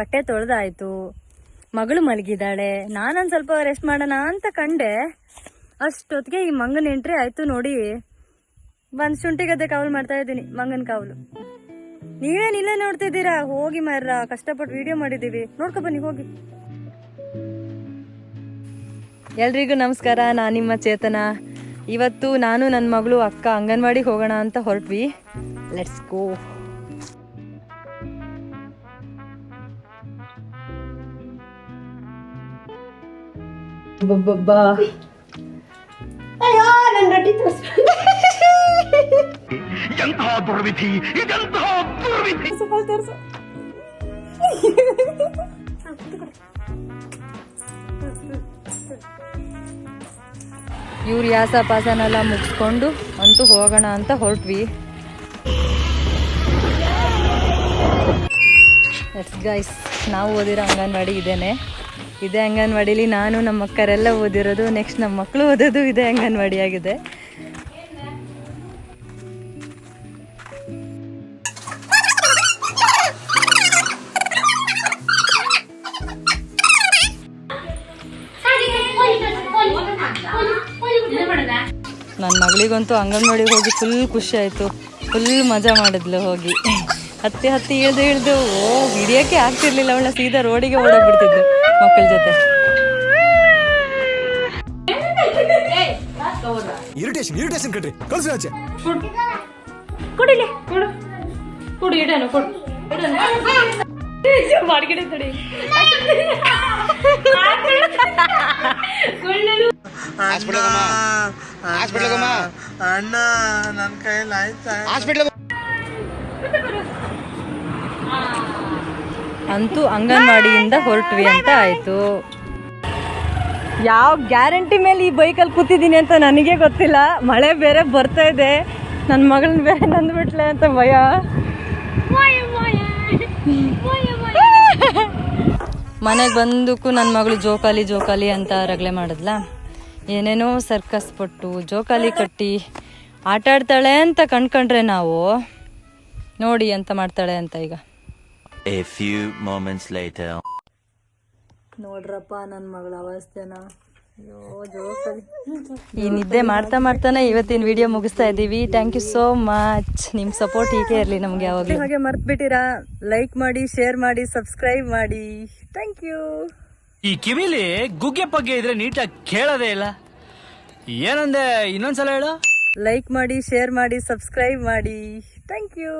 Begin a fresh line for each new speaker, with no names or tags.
ಬಟ್ಟೆ ತೊಳೆದಾಯ್ತು. ಮಗಳು ಮಲಗಿದ್ದಾಳೆ. ನಾನೊಂದು ಸ್ವಲ್ಪ ರೆಸ್ಟ್ ಮಾಡೋಣ ಅಂತ ಕಂಡೆ. ಅಷ್ಟೊತ್ತಿಗೆ ಈ ಮಂಗನ ಎಂಟ್ರಿ ಆಯ್ತು ನೋಡಿ. ಬಂದು ಶುಂಠಿ ಗದ್ದೆ ಕಾವಲು ಮಾಡ್ತಾ ಇದ್ದೀನಿ, ಮಂಗನ ಕಾವಲು. ನೀವೇನ್ ಇಲ್ಲೇ ನೋಡ್ತಿದ್ದೀರಾ? ಹೋಗಿ ಮಾರ ಕಷ್ಟಪಟ್ಟು ವಿಡಿಯೋ ಮಾಡಿದೀವಿ ನೋಡ್ಕೊ ಬನ್ನಿ, ಹೋಗಿ. ಎಲ್ರಿಗೂ ನಮಸ್ಕಾರ, ನಾನು ನಿಮ್ಮ ಚೇತನ. ಇವತ್ತು ನಾನು ನನ್ನ ಮಗಳು ಅಕ್ಕ ಅಂಗನವಾಡಿಗೆ ಹೋಗೋಣ ಅಂತ ಹೊರಟ್ವಿ. ಲೆಟ್ಸ್ ಗೋ
ಎಂತಹ ದುರ್ವಿಧಿ ಇದೆಂತಹ ದುರ್ವಿಧಿ.
ಇವ್ರು ಯಾಸ ಪಾಸನೆಲ್ಲ ಮುಗಿಸ್ಕೊಂಡು ಅಂತೂ ಹೋಗೋಣ ಅಂತ ಹೊರಟ್ವಿ. ಎಸ್ ಗೈಸ್ ನಾವು ಓದಿರೋ ಅಂಗನವಾಡಿ ಇದೇನೆ. ಇದೇ ಅಂಗನವಾಡಿಲಿ ನಾನು ನಮ್ಮ ಅಕ್ಕರೆಲ್ಲ ಓದಿರೋದು ನೆಕ್ಸ್ಟ್ ನಮ್ಮ ಮಕ್ಕಳು ಓದೋದು ಇದೇ ಅಂಗನವಾಡಿ ಆಗಿದೆ. ನನ್ನ ಮಗಳಿಗಂತೂ ಅಂಗನವಾಡಿಗೆ ಹೋಗಿ ಫುಲ್ ಖುಷಿ ಆಯಿತು. ಫುಲ್ ಮಜಾ ಮಾಡಿದ್ಲು ಹೋಗಿ. ಹತ್ತಿ ಹತ್ತಿ ಇಳ್ದು ಇಳ್ದು, ಓ, ಹಿಡಿಯೋಕ್ಕೆ ಆಗ್ತಿರ್ಲಿಲ್ಲ ಅವಳ ಸೀದಾ ರೋಡಿಗೆ ಓಡೋಗ್ಬಿಡ್ತಿದ್ಲು. ಮಕ್ಕಳ ಜೊತೆ.
ಇರಿಟೇಷನ್ ಇರಿಟೇಷನ್ ಕಟ್ರಿ ಕಳ್ಸಿ ಆಚೆ.
ಕೊಡಿಲಿ ಕೊಡು ಕೊಡು. ಇಡನು ಕೊಡು. ಮಾಡ್ಗಿಡ ತಡಿ.
ಅಣ್ಣ ನನ್ನ ಕೈಯಲ್ಲಿ ಆಯ್ತಾ?
ಅಂತೂ ಅಂಗನವಾಡಿಯಿಂದ ಹೊರಟ್ವಿ ಅಂತ ಆಯ್ತು. ಯಾವ ಗ್ಯಾರಂಟಿ ಮೇಲೆ ಈ ಬೈಕಲ್ಲಿ ಕೂತಿದ್ದೀನಿ ಅಂತ ನನಗೆ ಗೊತ್ತಿಲ್ಲ. ಮಳೆ ಬೇರೆ ಬರ್ತಾ ಇದೆ. ನನ್ನ ಮಗಳನ್ನ ಬೇರೆ ನಂದ್ಬಿಟ್ಲೆ ಅಂತ ಭಯ. ಮನೆಗೆ ಬಂದಕ್ಕೂ ನನ್ನ ಮಗಳು ಜೋಕಾಲಿ ಜೋಕಾಲಿ ಅಂತ ರಗಳೆ ಮಾಡಿದ್ಲ. ಏನೇನೋ ಸರ್ಕಸ್ ಪಟ್ಟು ಜೋಕಾಲಿ ಕಟ್ಟಿ ಆಟಾಡ್ತಾಳೆ ಅಂತ ಕಂಡ್ಕೊಂಡ್ರೆ ನಾವು ನೋಡಿ ಅಂತ ಮಾಡ್ತಾಳೆ ಅಂತ ಈಗ.
A few moments later.
ನೋಡ್ರಪ್ಪ ನನ್ನ ಮಗಳ ಅವಸ್ಥೆನ. ಅಯ್ಯೋ ಜೋಕಾಲಿ. ಈ ನಿದ್ದೆ ಮಾಡ್ತಾ ಮಾಡ್ತಾನೆ ಇವತ್ತಿನ ವಿಡಿಯೋ ಮುಗಿಸ್ತಾ ಇದ್ದೀವಿ. ಥ್ಯಾಂಕ್ ಯು ಸೋ ಮಚ್ ನಿಮ್ಮ ಸಪೋರ್ಟ್ ಹೀಗೆ ಇರಲಿ ನಮಗೆ ಯಾವಾಗಲೂ. ಹಾಗೆ ಮರ್ತ್ ಬಿಟ್ಟಿರಾ ಲೈಕ್ ಮಾಡಿ ಶೇರ್ ಮಾಡಿ ಸಬ್ಸ್ಕ್ರೈಬ್ ಮಾಡಿ. ಥ್ಯಾಂಕ್ ಯು
ಈ ಕಿವಿಲಿ ಗುಗ್ಗೆ ಪಗ್ಗೆ ಇದ್ರೆ ನೀಟಾಗಿ ಕೇಳೋದೇ ಇಲ್ಲ. ಏನಂದೆ? ಇನ್ನೊಂದ್ಸಲ ಹೇಳು.
ಲೈಕ್ ಮಾಡಿ ಶೇರ್ ಮಾಡಿ ಸಬ್ಸ್ಕ್ರೈಬ್ ಮಾಡಿ. Thank you